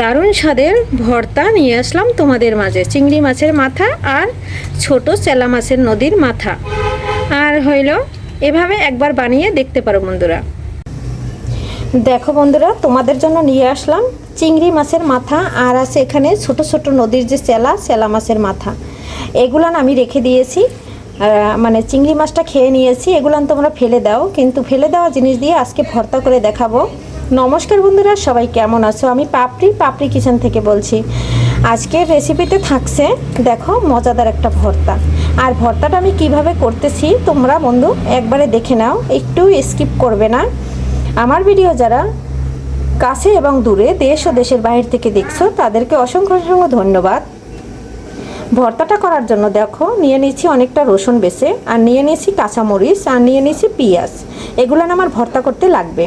দারুণ স্বাদের ভর্তা নিয়ে আসলাম তোমাদের মাঝে। চিংড়ি মাছের মাথা আর ছোট চেলা মাছের নদীর মাথা। আর হইল, এভাবে একবার বানিয়ে দেখতে পারো বন্ধুরা। দেখো বন্ধুরা, তোমাদের জন্য নিয়ে আসলাম চিংড়ি মাছের মাথা আর আছে এখানে ছোট ছোট নদীর যে চেলা চেলা মাছের মাথা। এগুলান আমি রেখে দিয়েছি। মানে চিংড়ি মাছটা খেয়ে নিয়েছি। এগুলান তোমরা ফেলে দাও। কিন্তু ফেলে দেওয়া জিনিস দিয়ে আজকে ভর্তা করে দেখাবো। নমস্কার বন্ধুরা, সবাই কেমন আছো? আমি পাপড়ি পাপড়ি কিচেন থেকে বলছি। আজকের রেসিপিতে থাকছে, দেখো, মজাদার একটা ভর্তা। আর ভর্তাটা আমি কীভাবে করতেছি, তোমরা বন্ধু একবারে দেখে নাও, একটু স্কিপ করবে না। আমার ভিডিও যারা কাছে এবং দূরে, দেশ ও দেশের বাইরে থেকে দেখছ, তাদেরকে অসংখ্য অসংখ্য ধন্যবাদ। ভর্তাটা করার জন্য দেখো, নিয়ে নিয়েছি অনেকটা রসুন বেছে, আর নিয়ে নিয়েছি কাঁচামরিচ, আর নিয়ে নিয়েছি পেঁয়াজ। এগুলো আমার ভর্তা করতে লাগবে।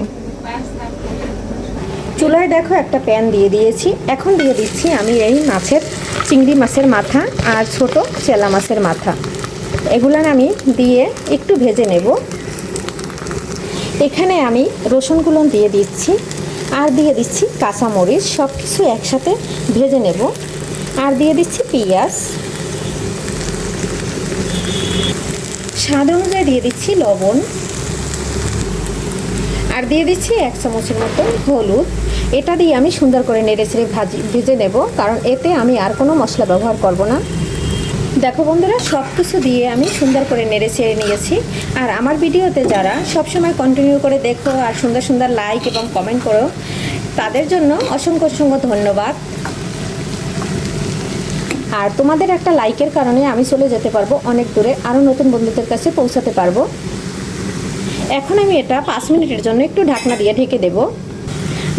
চুলায় দেখো একটা প্যান দিয়ে দিয়েছি। এখন দিয়ে দিচ্ছি আমি এই মাছের, চিংড়ি মাছের মাথা আর ছোট চেলা মাছের মাথা। এগুলান আমি দিয়ে একটু ভেজে নেব। এখানে আমি রসুনগুলো দিয়ে দিচ্ছি আর দিয়ে দিচ্ছি কাঁচামরিচ সব কিছু একসাথে ভেজে নেব। আর দিয়ে দিচ্ছি পেঁয়াজ। স্বাদ অনুযায়ী দিয়ে দিচ্ছি লবণ। আর দিয়ে দিচ্ছি এক চামচের মতো হলুদ। এটা দিয়ে আমি সুন্দর করে নেড়ে ছেড়ে ভাজি ভেজে নেব, কারণ এতে আমি আর কোনো মশলা ব্যবহার করব না। দেখো বন্ধুরা সব কিছু দিয়ে আমি সুন্দর করে নেড়ে ছেড়ে নিয়েছি। আর আমার ভিডিওতে যারা সবসময় কন্টিনিউ করে দেখো আর সুন্দর সুন্দর লাইক এবং কমেন্ট করো, তাদের জন্য অসংখ্য অসংখ্য ধন্যবাদ। আর তোমাদের একটা লাইকের কারণে আমি চলে যেতে পারব অনেক দূরে আরও নতুন বন্ধুদের কাছে পৌঁছাতে পারব। এখন আমি এটা পাঁচ মিনিটের জন্য একটু ঢাকনা দিয়ে ঢেকে দেব।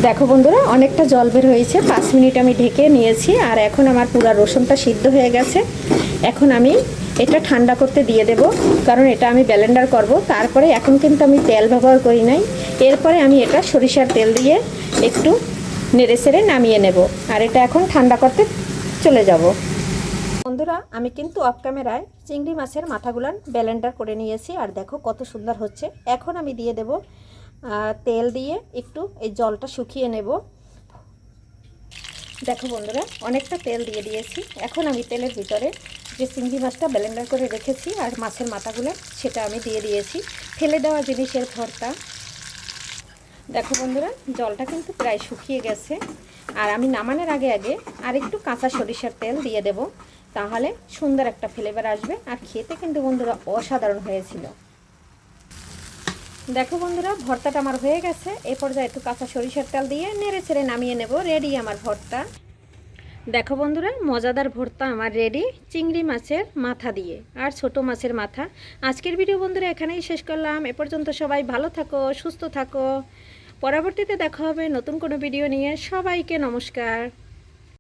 দেখো বন্ধুরা, অনেকটা জল বের হয়েছে। পাঁচ মিনিট আমি ঢেকে নিয়েছি আর এখন আমার পুরো রসুনটা সিদ্ধ হয়ে গেছে। এখন আমি এটা ঠান্ডা করতে দিয়ে দেব, কারণ এটা আমি ব্যালেন্ডার করব। তারপরে এখন কিন্তু আমি তেল ব্যবহার করি নাই। এরপরে আমি এটা সরিষার তেল দিয়ে একটু নেড়ে সেড়ে নামিয়ে নেব। আর এটা এখন ঠান্ডা করতে চলে যাব। বন্ধুরা, আমি কিন্তু অফ ক্যামেরায় চিংড়ি মাছের মাথাগুলান ব্যালেন্ডার করে নিয়েছি। আর দেখো কত সুন্দর হচ্ছে। এখন আমি দিয়ে দেব তেল দিয়ে একটু এই জলটা শুকিয়ে নেব। দেখো বন্ধুরা, অনেকটা তেল দিয়ে দিয়েছি। এখন আমি তেলের ভিতরে যে চিংড়ি মাছটা ব্যালেন্ডার করে রেখেছি আর মাছের মাথাগুলো, সেটা আমি দিয়ে দিয়েছি। ফেলে দেওয়া জিনিসের ভর্তা। দেখো বন্ধুরা, জলটা কিন্তু প্রায় শুকিয়ে গেছে। আর আমি নামানোর আগে আগে আর একটু কাঁচা সরিষার তেল দিয়ে দেব। তাহলে সুন্দর একটা ফ্লেভার আসবে। আর খেতে কিন্তু বন্ধুরা অসাধারণ হয়েছিল। দেখো বন্ধুরা, ভর্তাটা আমার হয়ে গেছে। এ পর্যায়ে একটু কাঁচা সরিষার তেল দিয়ে নেড়ে ছেড়ে নামিয়ে নেব। রেডি আমার ভর্তা। দেখো বন্ধুরা, মজাদার ভর্তা আমার রেডি চিংড়ি মাছের মাথা দিয়ে আর ছোট মাছের মাথা। আজকের ভিডিও বন্ধুরা এখানেই শেষ করলাম। এ পর্যন্ত সবাই ভালো থাকো, সুস্থ থাকো। পরবর্তীতে দেখা হবে নতুন কোনো ভিডিও নিয়ে। সবাইকে নমস্কার।